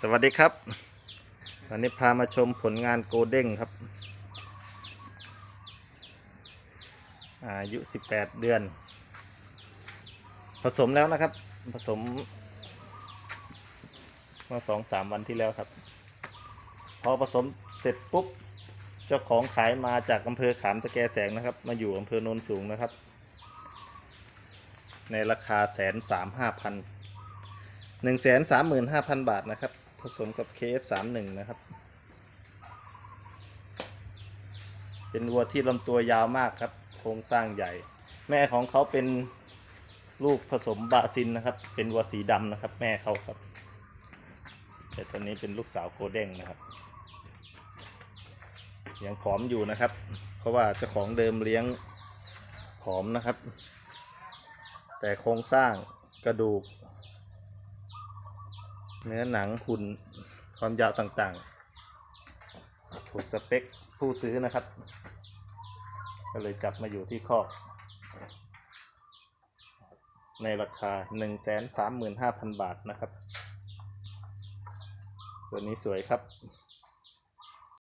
สวัสดีครับ วันนี้พามาชมผลงานโกลเด้งครับ อายุ 18 เดือน ผสมแล้วนะครับ ผสมเมื่อสองสามวันที่แล้วครับ พอผสมเสร็จปุ๊บ เจ้าของขายมาจากอำเภอขามตะแกแสงนะครับ มาอยู่อำเภอโนนสูงนะครับ ในราคาแสนสามห้าพันหนึ่งแสนสามหมื่นห้าพันบาทนะครับ ผสมกับ KF31 นะครับ เป็นวัวที่ลำตัวยาวมากครับ โครงสร้างใหญ่ แม่ของเขาเป็นลูกผสมบาซินนะครับ เป็นวัวสีดำนะครับ แม่เขาครับ แต่ตอนนี้เป็นลูกสาวโกเด้งนะครับ ยังผอมอยู่นะครับ เพราะว่าเจ้าของเดิมเลี้ยงผอมนะครับ แต่โครงสร้างกระดูก เนื้อหนังหุ่นความยาวต่างๆ ถูกสเปคผู้ซื้อนะครับ ก็เลยจับมาอยู่ที่คอก ในราคา 135,000 บาทนะครับ ตัวนี้สวยครับ